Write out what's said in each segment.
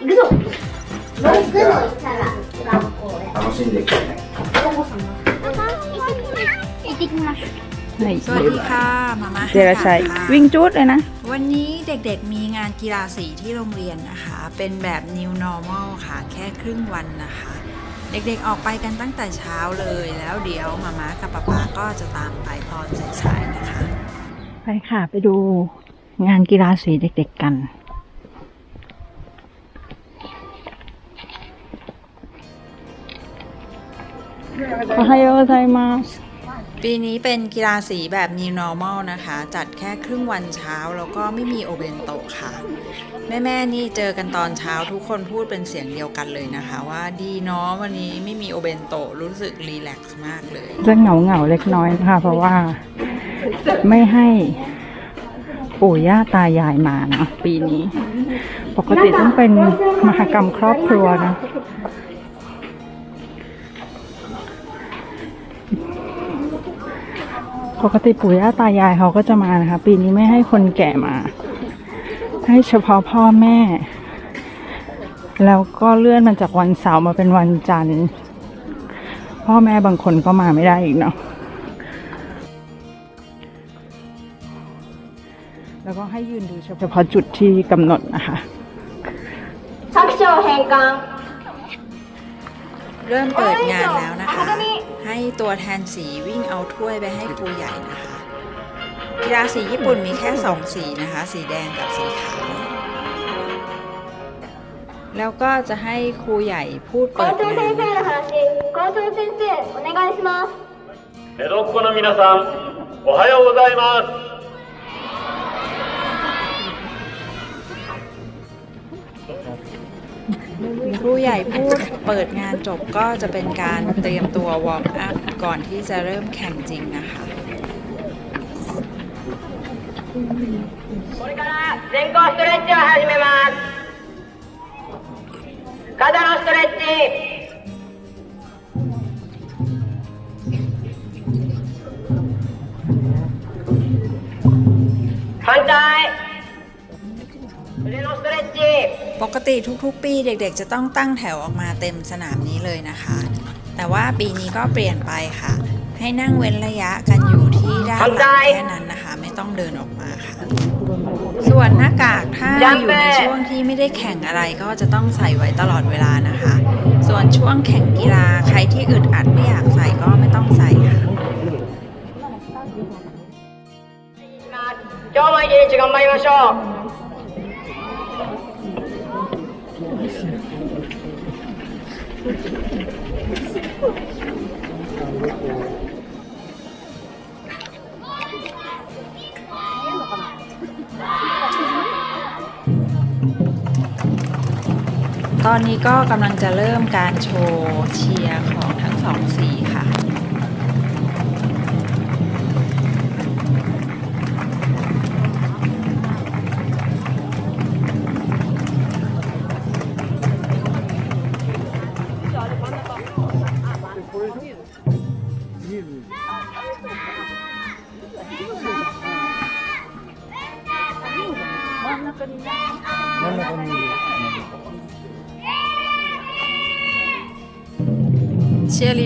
行くぞ6のしたら学校へ楽しんでいこうね行ってきます ไหน สวัสดีค่ะ มามา เดรชัย ค่ะ วิ่งจุดเลยนะ วันนี้เด็กๆมีงานกีฬาสีที่โรงเรียนนะคะ เป็นแบบ new normal ค่ะ แค่ครึ่งวันนะคะ เด็กๆออกไปกันตั้งแต่เช้าเลย แล้วเดี๋ยวมาม่ากับป๊าป๊าก็จะตามไปตอนสายๆนะคะ ไปค่ะ ไปดู งานกีฬาสีเด็กๆกัน โอไฮโอไซมาสปีนี้เป็นกีฬาสีแบบ new normal นะคะ จัดแค่ครึ่งวันเช้า แล้วก็ไม่มีโอเบนโตะค่ะ แม่ๆนี่เจอกันตอนเช้าทุกคนพูดเป็นเสียงเดียวกันเลยนะคะ ว่าดีเนาะวันนี้ไม่มีโอเบนโตะรู้สึกรีแลกซ์มากเลย จะเหงาเหงาๆเล็กน้อยนะคะเพราะว่าไม่ให้ ปู่ย่าตายายมานะปีนี้ ปกติต้องเป็นมหกรรมครอบครัวนะปกติปู่ย่าตายายเขาก็จะมานะคะ ปีนี้ไม่ให้คนแก่มา ให้เฉพาะพ่อแม่ แล้วก็เลื่อนมันจากวันเสาร์มาเป็นวันจันทร์ พ่อแม่บางคนก็มาไม่ได้อีกเนาะ ให้ยืนดูเฉพาะจุดที่กำหนดนะคะ 作者を変換 เริ่มเปิดงานแล้วนะคะ ให้ตัวแทนสีวิ่งเอาถ้วยไปให้ครูใหญ่นะคะ กีฬาสีญี่ปุ่นมีแค่สองสีนะคะ สีแดงกับสีขาว แล้วก็จะให้ครูใหญ่พูด 校 เปิด 長 งา 先 น 生の話校長先生お願いします 江戸っ子の皆さん、おはようございます。 ครูใหญ่พูดเปิดงานจบก็จะเป็นการเตรียมตัววอร์มอัพก่อนที่จะเริ่มแข่งจริงนะคะ これから前後ストレッチを始めます肩のストレッチ反対腕のストレッチ ปกติทุกๆ ปีเด็กๆ จะต้องตั้งแถวออกมาเต็มสนามนี้เลยนะคะ แต่ว่าปีนี้ก็เปลี่ยนไปค่ะ ให้นั่งเว้นระยะกันอยู่ที่ด้านหลังแค่นั้นนะคะ ไม่ต้องเดินออกมาค่ะ ส่วนหน้ากากถ้าอยู่ในช่วงที่ไม่ได้แข่งอะไรก็จะต้องใส่ไว้ตลอดเวลานะคะ ส่วนช่วงแข่งกีฬาใครที่อึดอัดไม่อยากใส่ก็ไม่ต้องใส่ค่ะ 今日も一日頑張りましょう ตอนนี้ก็กำลังจะเริ่มการโชว์เชียร์ของทั้งสองสีค่ะ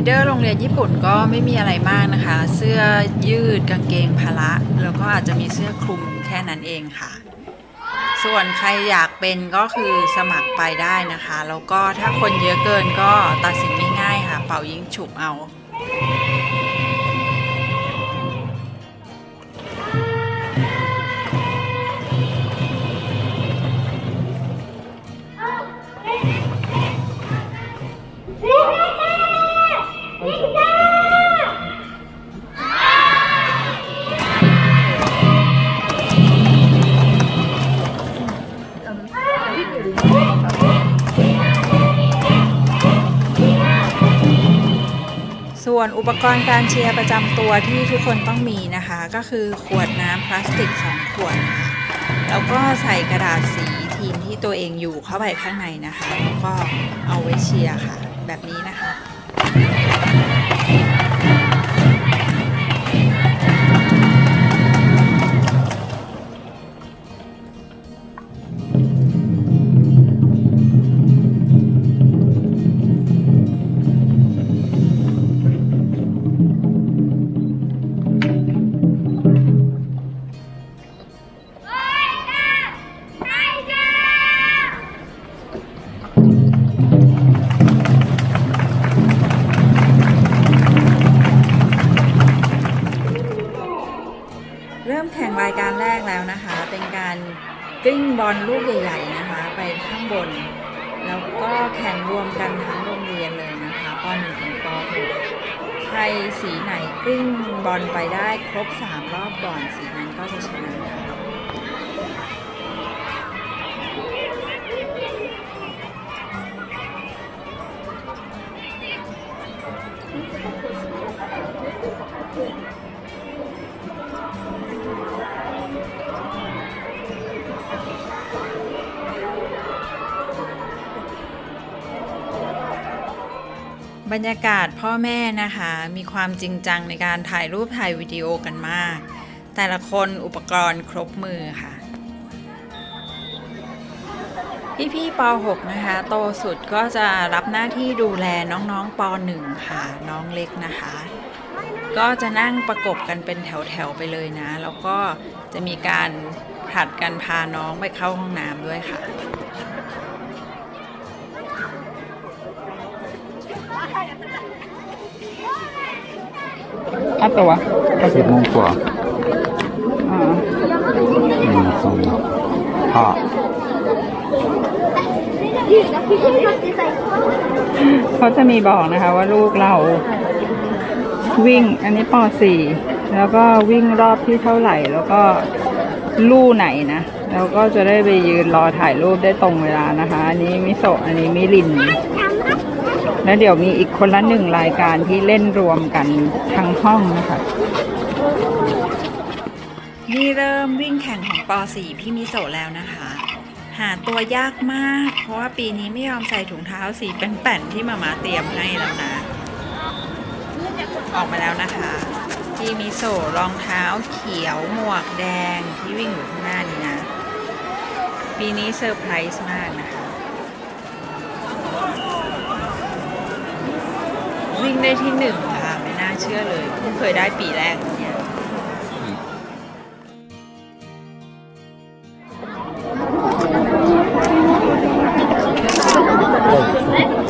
เดเดอร์โรงเรียนญี่ปุ่นก็ไม่มีอะไรมากนะคะ เสื้อยืดกางเกงพละแล้วก็อาจจะมีเสื้อคลุมแค่นั้นเองค่ะ ส่วนใครอยากเป็นก็คือสมัครไปได้นะคะ แล้วก็ถ้าคนเยอะเกินก็ตัดสินง่ายๆค่ะ เป่ายิงฉุบเอา วนอุปกรณ์การเชียร์ประจำตัวที่ทุกคนต้องมีนะคะ ก็คือขวดน้ำพลาสติก 2 ขวดค่ะแล้วก็ใส่กระดาษสีทีมที่ตัวเองอยู่เข้าไปข้างในนะคะแล้วก็เอาไว้เชียร์ค่ะ แบบนี้นะคะ สีไหนกลิ้งบอลไปได้ครบ 3 รอบก่อนสีนั้นก็จะชนะ รรยากาศพ่อแม่นะคะ มีความจริงจังในการถ่ายรูปถ่ายวิดีโอกันมาก แต่ละคนอุปกรณ์ครบมือค่ะ พี่ๆป .6 นะคะ โตสุดก็จะรับหน้าที่ดูแลน้องๆป .1 ค่ะ น้องเล็กนะคะ ก็จะนั่งประกบกันเป็นแถวๆไปเลยนะ แล้วก็จะมีการผลัดกันพาน้องไปเข้าห้องน้ำด้วยค่ะ อัดตัวสิบโมงกว่าหนึ่งสองห้าเขาจะมีบอกนะคะว่าลูกเรา วิ่งอันนี้ป .4 แล้วก็วิ่งรอบที่เท่าไหร่ แล้วก็ลู่ไหนนะแล้วก็จะได้ไปยืนรอถ่ายรูปได้ตรงเวลานะคะ อันนี้มิโซะอันนี้มิริน แล้วเดี๋ยวมีอีกคนละหนึ่งรายการที่เล่นรวมกันทั้งห้องนะคะนี่เริ่มวิ่งแข่งของป .4 พี่มิโซะแล้วนะคะ หาตัวยากมาก เพราะว่าปีนี้ไม่ยอมใส่ถุงเท้าสีเป็นแป่นที่มามาเตรียมให้แล้วนะ ออกมาแล้วนะคะ พี่มิโซะรองเท้าเขียวหมวกแดงที่วิ่งอยู่ข้างหน้านี้นะ ปีนี้เซอร์ไพรส์มากนะคะ วิ่งได้ที่หนึ่งค่ะ ไม่น่าเชื่อเลยเพิ่งเคยได้ปีแรกเนี่ย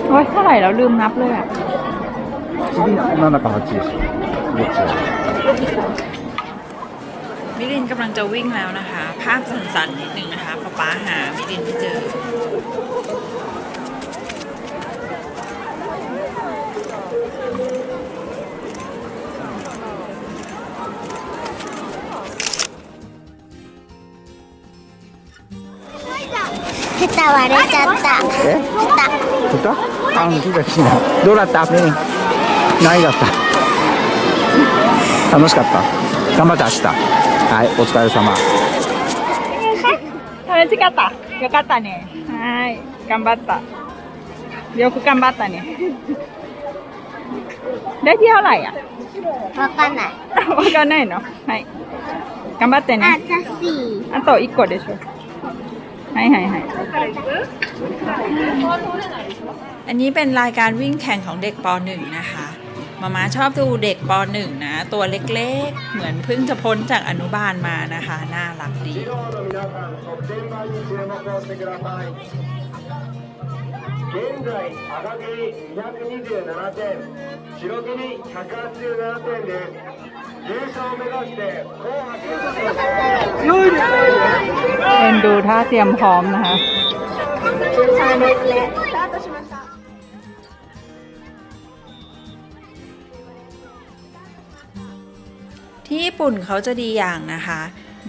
โอ้ยเท่าไหร่แล้วลืมนับเลยอ่ะ 次、7か8でしょ。どっちだ มิรินกำลังจะวิ่งแล้วนะคะ ภาพสั่นๆนิดนึงนะคะป๊าป๊าหามิรินไม่เจอ た割れちゃった。え？蓋蓋あの木が死んだどうだった？メイン何だった。楽しかった？頑張って明日はいお疲れ様。楽しかった。よかったね。はい。頑張った。よく頑張ったね。大体あらや？わかんない。わかんないの？はい。頑張ってね。あと一個でしょ。はいはいはい。 อันนี้เป็นรายการวิ่งแข่งของเด็กป .1 นะคะมาม่าชอบดูเด็กป .1 นะ ตัวเล็กๆ เหมือนเพิ่งจะพ้นจากอนุบาลมานะคะ น่ารักดี の皆さん得点板に注目をしてください現在赤切り227点白切り187点です เป็นดูท่าเตรียมพร้อมนะคะที่ญี่ปุ่นเขาจะดีอย่างนะคะ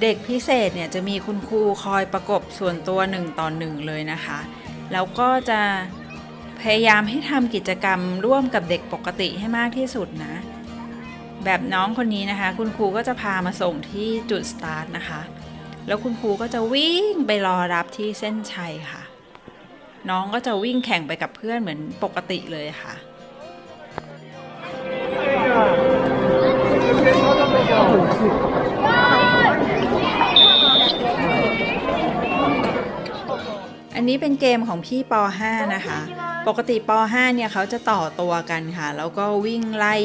เด็กพิเศษเนี่ยจะมีคุณครูคอยประกบส่วนตัวหนึ่งต่อหนึ่งเลยนะคะ แล้วก็จะพยายามให้ทำกิจกรรมร่วมกับเด็กปกติให้มากที่สุดนะ แบบน้องคนนี้นะคะ คุณครูก็จะพามาส่งที่จุดสตาร์ทนะคะ แล้วคุณครูก็จะวิ่งไปรอรับที่เส้นชัยค่ะ น้องก็จะวิ่งแข่งไปกับเพื่อนเหมือนปกติเลยค่ะอันนี้เป็นเกมของพี่ป .5 นะคะ ปกติป .5 เนี่ยเขาจะต่อตัวกันค่ะ แล้วก็วิ่งไล่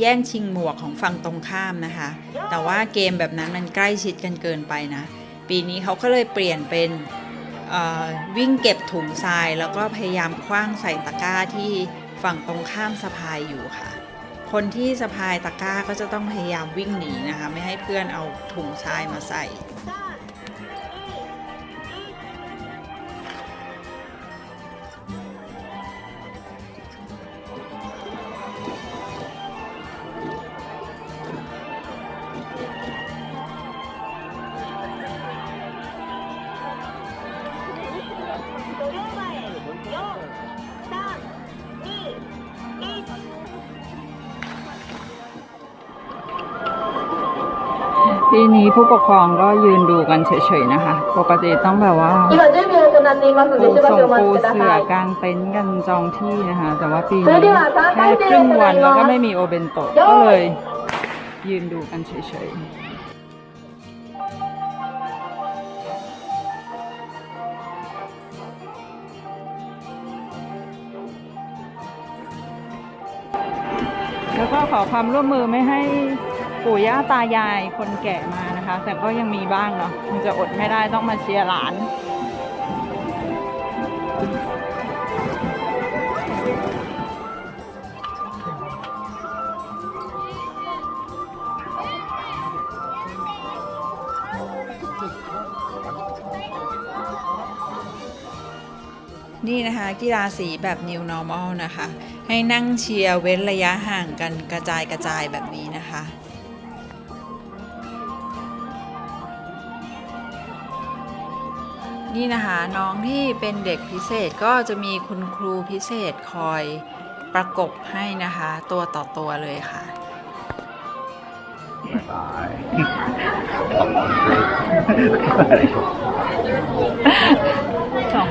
แย่งชิงหมวกของฝั่งตรงข้ามนะคะ แต่ว่าเกมแบบนั้นมันใกล้ชิดกันเกินไปนะ ปีนี้เขาก็เลยเปลี่ยนเป็นเอ่อวิ่งเก็บถุงทราย แล้วก็พยายามคว้างใส่ตะกร้าที่ฝั่งตรงข้ามสะพายอยู่ค่ะ คนที่สะพายตะกร้าก็จะต้องพยายามวิ่งหนีนะคะ ไม่ให้เพื่อนเอาถุงทรายมาใส่ ทีนี้ผู้ปกครองก็ยืนดูกันเฉยๆนะคะ ปกติต้องแบบว่าปูส่งปูเสือกางเต็นท์กันจองที่นะคะ แต่ว่าปีนี้แค่ครึ่งวันแล้วก็ไม่มีโอเบนโตก็เลย ยืนดูกันเฉยๆ แล้วก็ขอความร่วมมือไม่ให้ปู่ย่าตายายคนแก่มานะคะ แต่ก็ยังมีบ้างเนาะมันจะอดไม่ได้ต้องมาเชียร์หลาน นี่นะคะกีฬาสีแบบ New Normal นะคะ ให้นั่งเชียร์เว้นระยะห่างกันกระจายกระจายแบบนี้นะคะนี่นะคะน้องที่เป็นเด็กพิเศษก็จะมีคุณครูพิเศษคอยประกบให้นะคะ ตัวต่อตัวเลยค่ะ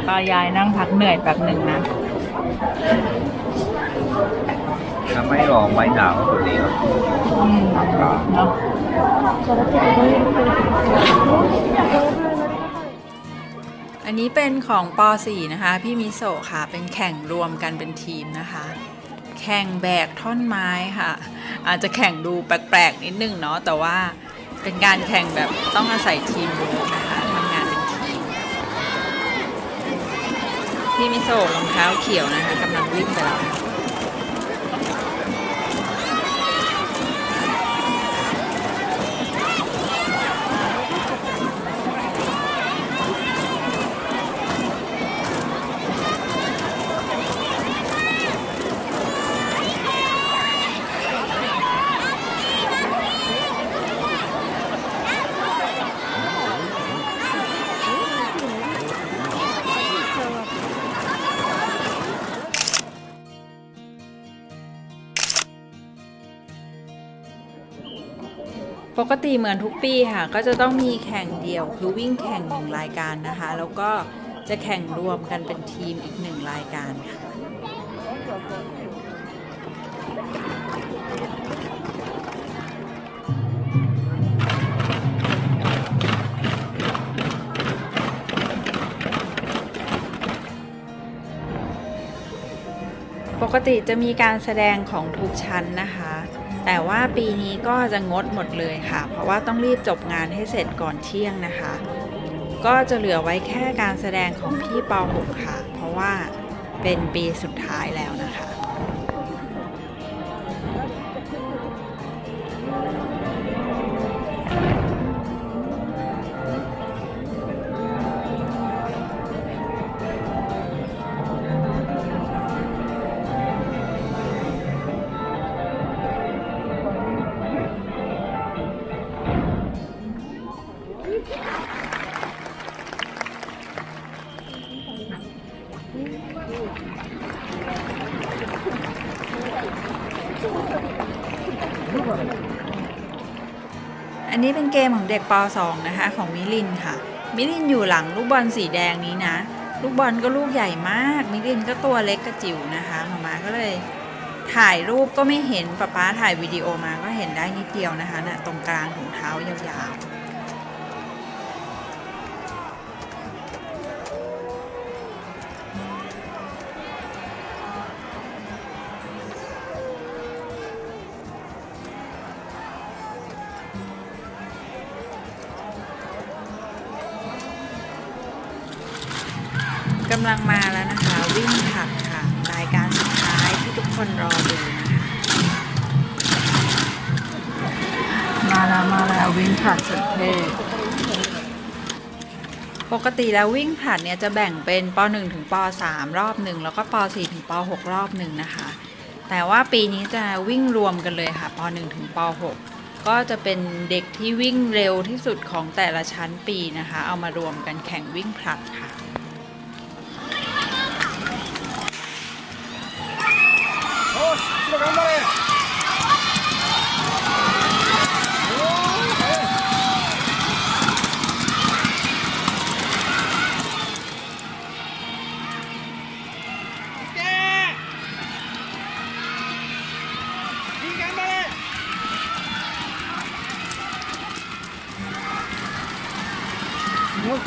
ตายายนั่งพักเหนื่อยแบบหนึ่งนะถ้าไม่ลองไม่หนาวกว่านี้ครับอืมเนาะอันนี้เป็นของป .4 นะคะ พี่มิโซะค่ะ เป็นแข่งรวมกันเป็นทีมนะคะ แข่งแบกท่อนไม้ค่ะ อาจจะแข่งดูแปลกๆนิดนึงเนาะแต่ว่าเป็นการแข่งแบบต้องอาศัยทีมเวิร์กนะคะทำงานเป็นทีม พี่มิโซะรองเท้าเขียวนะคะกำลังวิ่งไปแล้ว ปกติเหมือนทุกปีค่ะ ก็จะต้องมีแข่งเดี่ยวคือวิ่งแข่งหนึ่งรายการนะคะ แล้วก็จะแข่งรวมกันเป็นทีมอีกหนึ่งรายการค่ะปกติจะมีการแสดงของทุกชั้นนะคะ แต่ว่าปีนี้ก็จะงดหมดเลยค่ะ เพราะว่าต้องรีบจบงานให้เสร็จก่อนเที่ยงนะคะ ก็จะเหลือไว้แค่การแสดงของพี่ป .6 ค่ะ เพราะว่าเป็นปีสุดท้ายแล้วนะคะ เกมของเด็กป .2 นะคะ ของมิลินค่ะ มิลินอยู่หลังลูกบอลสีแดงนี้นะ ลูกบอลก็ลูกใหญ่มาก มิลินก็ตัวเล็กกระจิ๋วนะคะมามาก็เลย ถ่ายรูปก็ไม่เห็นป๊าป๊าถ่ายวิดีโอมาก็เห็นได้นิดเดียวนะคะน่ะตรงกลางของเท้ายาวๆ กำลังมาแล้วนะคะ วิ่งผักค่ะ รายการสุดท้ายที่ทุกคนรอดูนะคะมาแล้วมาแล้ววิ่งผ่านสุดเท่ปกติแล้ววิ่งผัดเนี่ยจะแบ่งเป็นป .1 ถึงป .3 รอบหนึ่งแล้วก็ป .4 ถึงป .6 รอบหนึ่งนะคะ แต่ว่าปีนี้จะวิ่งรวมกันเลยค่ะป .1 ถึงป .6 ก็จะเป็นเด็กที่วิ่งเร็วที่สุดของแต่ละชั้นปีนะคะ เอามารวมกันแข่งวิ่งผลัดค่ะ 頑張れ。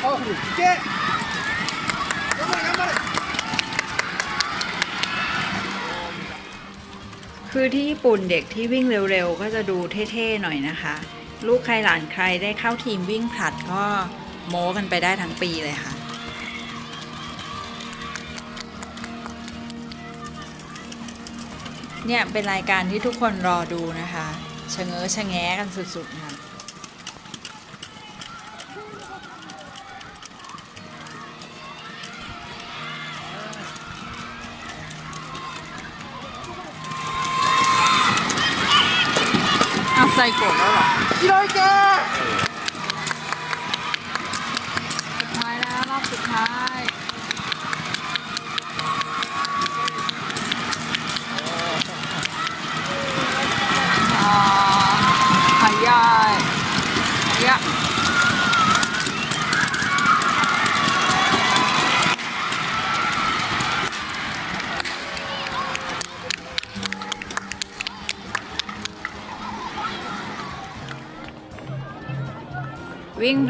パワフル。いけ。 คือที่ญี่ปุ่นเด็กที่วิ่งเร็วๆ ก็จะดูเท่ๆหน่อยนะคะ ลูกใครหลานใครได้เข้าทีมวิ่งผลัดก็โม้กันไปได้ทั้งปีเลยค่ะ เนี่ยเป็นรายการที่ทุกคนรอดูนะคะชะเง้อชะแง้กันสุดๆนะ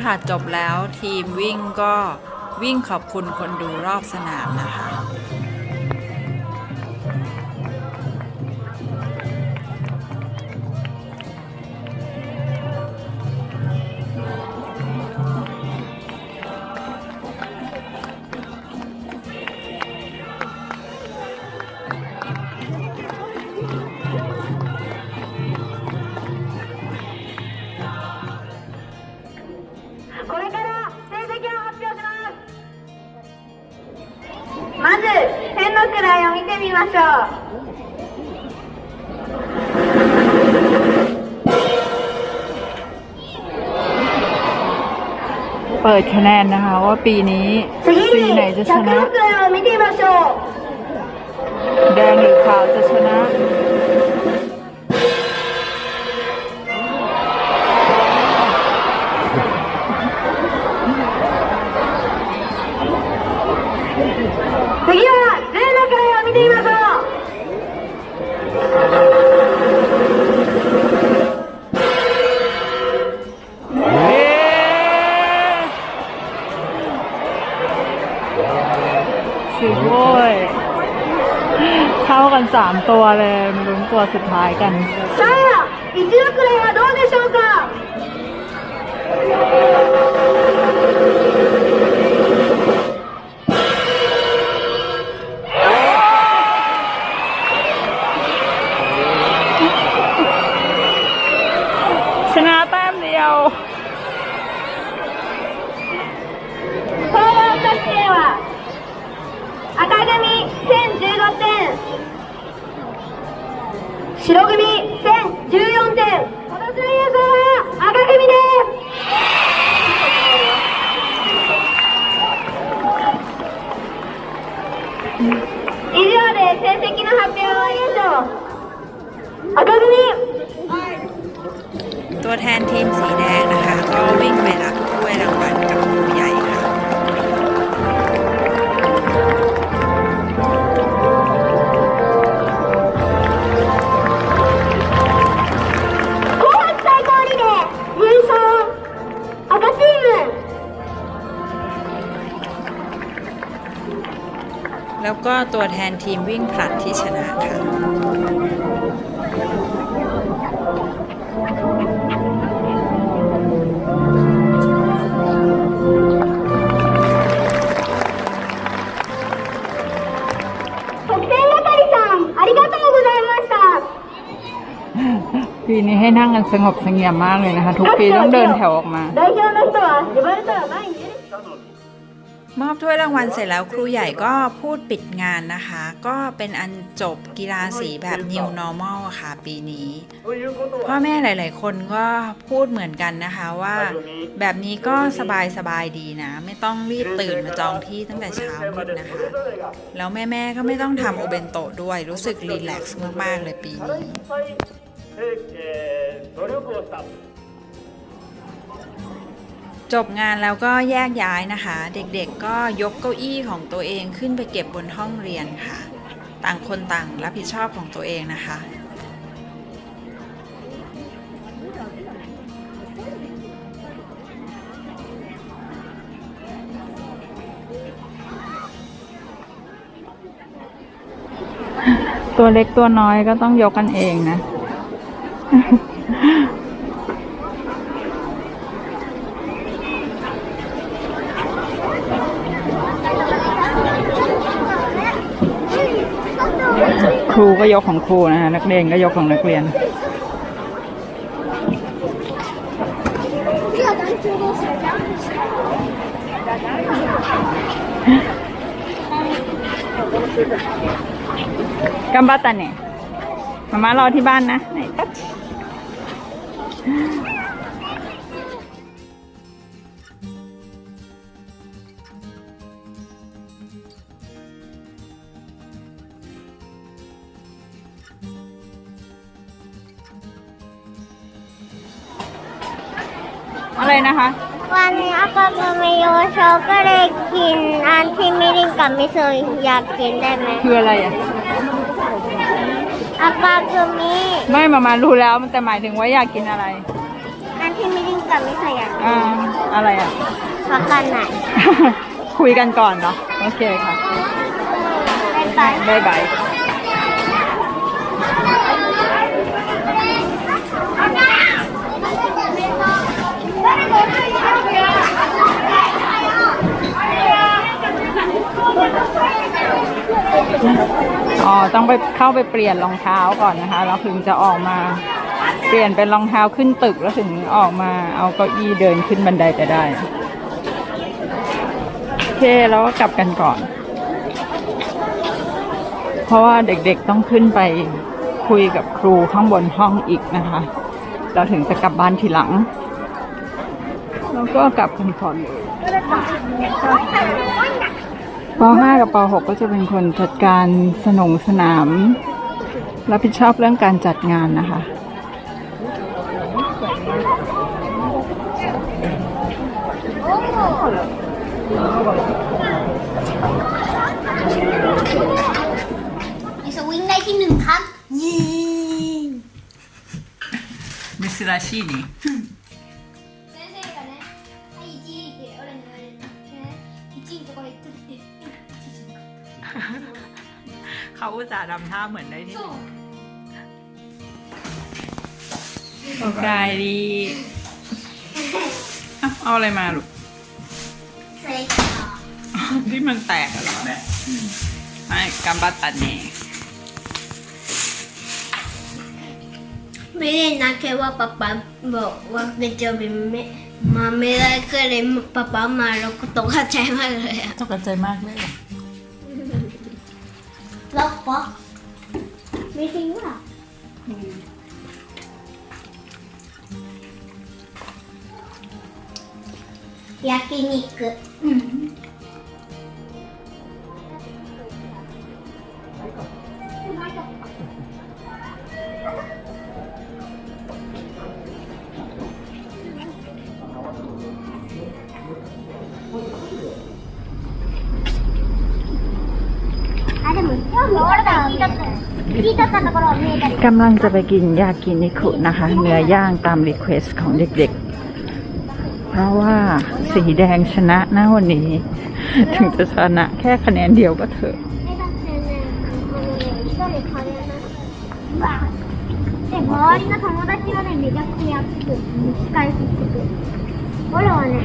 ่ะจบแล้วทีมวิ่งก็วิ่งขอบคุณคนดูรอบสนามนะคะ ますまず天の位を見てみましょう เปิดคะแนนนะคะว่าปีนี้ 次 สีไหน に จะช 百 นะ の位を見てみましょう แดงหรือขาวจะชนะ 3 ตัวเลยมาลุ้นตัวสุดท้ายกันさあ1億円はどうでしょうか ตัวแทนทีมวิ่งผลัดที่ชนะค่ะปีนี้ให้นั่งกันสงบสงเงียมมากเลยนะคะ ทุกปีต้องเดินแถวออกมาได้เยอะแล้ตัวเดี๋ยวไม่ได้ตัไม่มอบถ้วยรางวัลเสร็จแล้วครูใหญ่ก็พูดปิดานนะคะ ก็เป็นอันจบกีฬาสีแบบ New Normal ค่ะ ปีนี้ พ่อแม่หลาย ๆ คนก็พูดเหมือนกันนะคะว่า แบบนี้ก็สบายสบายดีนะ ไม่ต้องรีบตื่นมาจองที่ตั้งแต่เช้ามืดนะคะ แล้วแม่ ๆ ก็ไม่ต้องทำโอเบนโตะด้วยรู้สึกรีแลกซ์มาก ๆ เลยปีนี้ จบงานแล้วก็แยกย้ายนะคะ เด็กๆก็ยกเก้าอี้ของตัวเองขึ้นไปเก็บบนห้องเรียนค่ะ ต่างคนต่างรับผิดชอบของตัวเองนะคะตัวเล็กตัวน้อยก็ต้องยกกันเองนะ ยกของครูนะฮะนักเรียนก็ยกของนักเรียนกัมบัตตาเนี่ยมามารอที่บ้านนะไหนตั๊ เมโยโชก็เลยกินอันที่มิรินกับมิโซะอยากกินได้ไหมคืออะไรอะ อาปาคือมิไม่มามารู้แล้วมันแต่หมายถึงว่าอยากกินอะไร อันที่มิรินกับมิโซะอยากกินอ่าอะไรอะ ขอกันไหนคุยกันก่อนเนาะโอเคค่ะ บ๊ายบาย บ๊ายบาย อ๋อต้องไปเข้าไปเปลี่ยนรองเท้าก่อนนะคะแล้วถึงจะออกมา เปลี่ยนเป็นรองเท้าขึ้นตึกแล้วถึงออกมาเอาเก้าอี้เดินขึ้นบันไดไปได้โอเคแล้วก็กลับกันก่อน เพราะว่าเด็กๆต้องขึ้นไปคุยกับครูข้างบนห้องอีกนะคะ เราถึงจะกลับบ้านทีหลัง แล้วก็กลับกันก่อนเลย ป .5 กับป .6 ก็จะเป็นคนจัดการสนงสนาม รับผิดชอบเรื่องการจัดงานนะคะมิโซะวิ่งได้ที่หนึ่งครับมิสราชินี อุตส่าห์ทำท่าเหมือนได้ที่หนึ่งโอกได้ดีเอาอะไรมาลูกที่มันแตกเหรอไม่กำบัดตันนี่ไม่ได้นะแค่ว่าป๊าป๊าบอกว่าเป็นเจอเป็นม่มาไม่ได้ก็เลยป๊าป๊ามาเราก็ตกใจมากเลยอะ ตกใจมากเลยเห ล็อกป๊อกมีจริงป่ะ焼肉うん กำลังจะไปกินยากินิคุนะคะ เนื้อย่างตามรีเควสของเด็กๆ เพราะว่าสีแดงชนะนะวันนี้ ถึงจะชนะแค่คะแนนเดียวก็เถอะ えだってねあのね一人カレーなうわで周りの友達はねめちゃくちゃやってくる使い切ってくる俺はね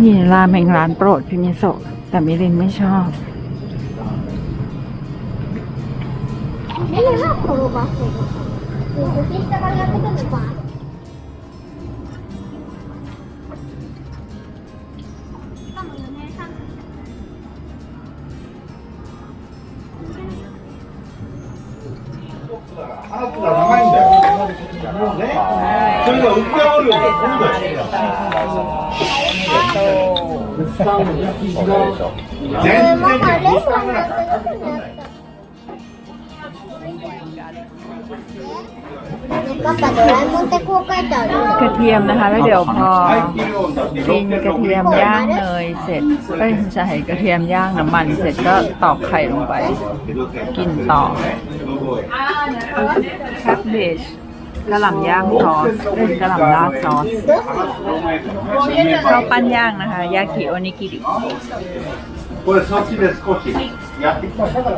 นี่ราเมงร้านโปรดพี่มิโซะแต่มิรินไม่ชอบ એને હા ખરો પાસે પચીસ ટકા લાગે તો ને પાંચ 저희가 우파오를 보는 거예요. 젠젠 우파오를 กระเทียมนะคะแล้วเดี๋ยวพอกินกระเทียมย่างเนยเสร็จเอ้ยใช่กระเทียมย่างน้ำมันเสร็จก็ตอกไข่ลงไป กินต่อแคบเบชกระหล่ำย่างซอสกระหล่ำราซอสข้าวปั้นย่างนะคะ ยากิโอนิกิริ これそっちで少しやってきましたか、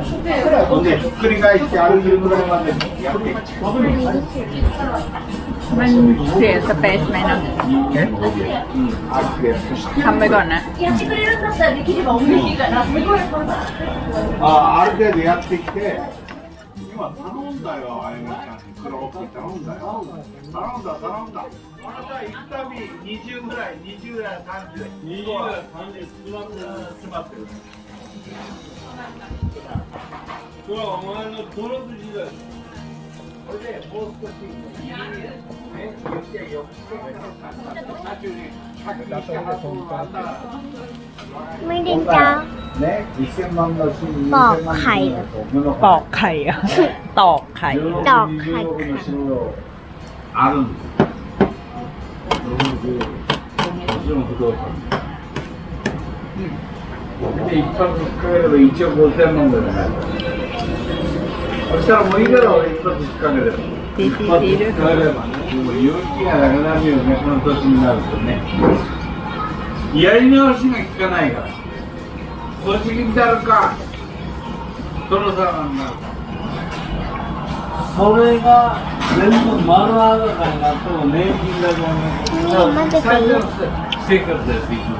ほんでひっくり返してあるぐらいまでやってきて。あ mig nu. Hamburgarna. あある程度やってきて、今頼んだよ、あやめちゃん。頼んだよ。頼んだ、頼んだ。あなた行くたび20ぐらい20ぐらい30 20ぐらい30詰まってる詰まってるこれはお前の登録時代これでもう少しいいね言ってよไม่ได้จ้า ね2000万だしบอก2000万ไข่เหรอ ปอกไข่อะ ตอกไข่ ดอกไข่ あるんですよ。もちろん 不動産。で、一発使えれば1億5000万ぐらいになる。そしたらもういいから俺一発引っ掛ければ。一発使えればね。でも勇気がなくなるよね、この年になるとね。やり直しが効かないから。栃木になるか、殿様になるか。それが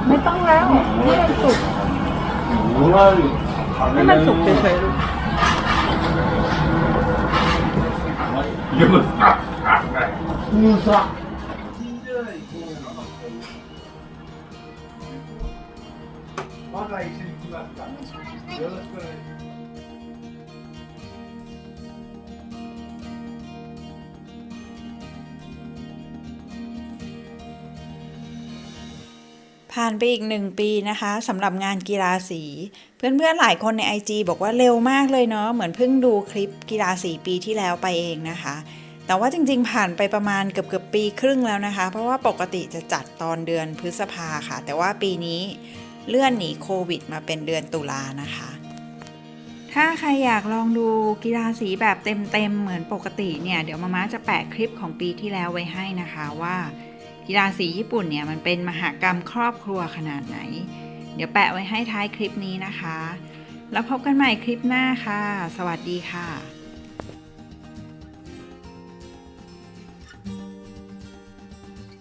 ไม่ต้องแล้วนี่มันสุกนี่มันสุกเฉยๆลูกยืดยืดสัก Vallahi şey kulaklar. Yalnız böyle. ผ่านไปอีกหนึ่งปีนะคะสำหรับงานกีฬาสี เพื่อนๆหลายคนใน IG บอกว่าเร็วมากเลยเนาะเหมือนเพิ่งดูคลิปกีฬาสีปีที่แล้วไปเองนะคะ แต่ว่าจริงๆ ผ่านไปประมาณเกือบเกือบๆปีครึ่งแล้วนะคะ เพราะว่าปกติจะจัดตอนเดือนพฤษภาค่ะ แต่ว่าปีนี้เลื่อนหนีโควิด มาเป็นเดือนตุลานะคะ ถ้าใครอยากลองดูกีฬาสีแบบเต็มๆเหมือนปกติเนี่ยเดี๋ยวมาม่าจะแปะคลิปของปีที่แล้วไว้ให้นะคะว่า กีฬาสีญี่ปุ่นเนี่ยมันเป็นมหากรรมครอบครัวขนาดไหน เดี๋ยวแปะไว้ให้ท้ายคลิปนี้นะคะ แล้วพบกันใหม่คลิปหน้าค่ะ สวัสดีค่ะ